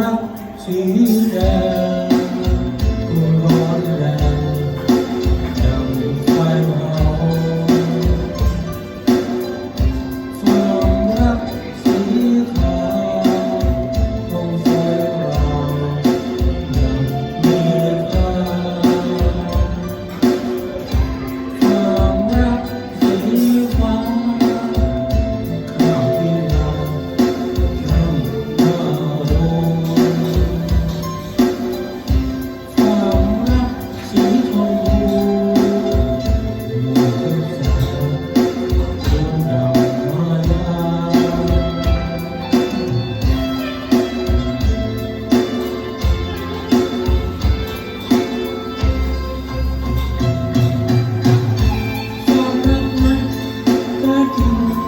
รักสีแดง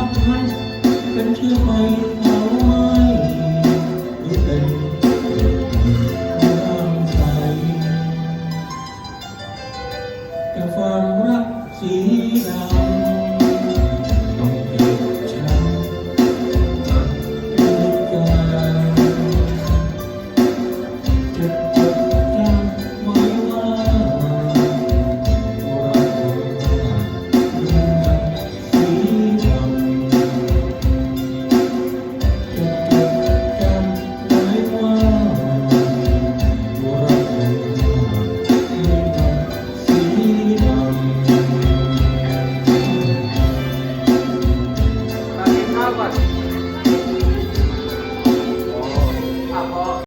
ับไหมเป็นเชื่อไหม আবার